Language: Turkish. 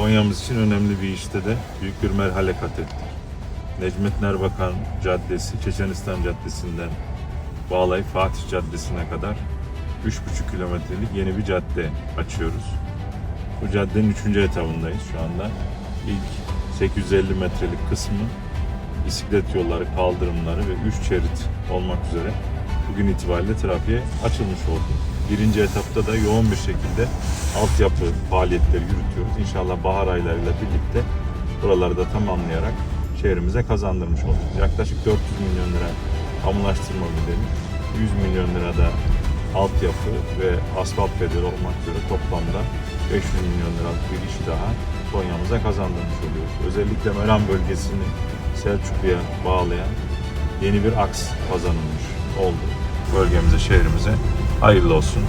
Konya'mız için önemli bir işte de büyük bir merhale kat ettik. Necmettin Erbakan Caddesi, Çeçenistan Caddesi'nden bağlayıp Fatih Caddesi'ne kadar 3,5 kilometrelik yeni bir cadde açıyoruz. Bu caddenin 3. etabındayız şu anda. İlk 850 metrelik kısmı bisiklet yolları, kaldırımları ve 3 şerit olmak üzere bugün itibariyle trafiğe açılmış oldu. Birinci etapta da yoğun bir şekilde altyapı faaliyetleri yürütüyoruz. İnşallah bahar aylarıyla birlikte buraları da tamamlayarak şehrimize kazandırmış olacağız. Yaklaşık 400 milyon lira kamulaştırma bedeli, 100 milyon lira da altyapı ve asfalt bedeli olmak üzere toplamda 500 milyon liralık bir iş daha Konya'mıza kazandırmış oluyoruz. Özellikle Meram bölgesini Selçuklu'ya bağlayan yeni bir aks kazanılmış oldu. Bölgemize, şehrimize hayırlı olsun.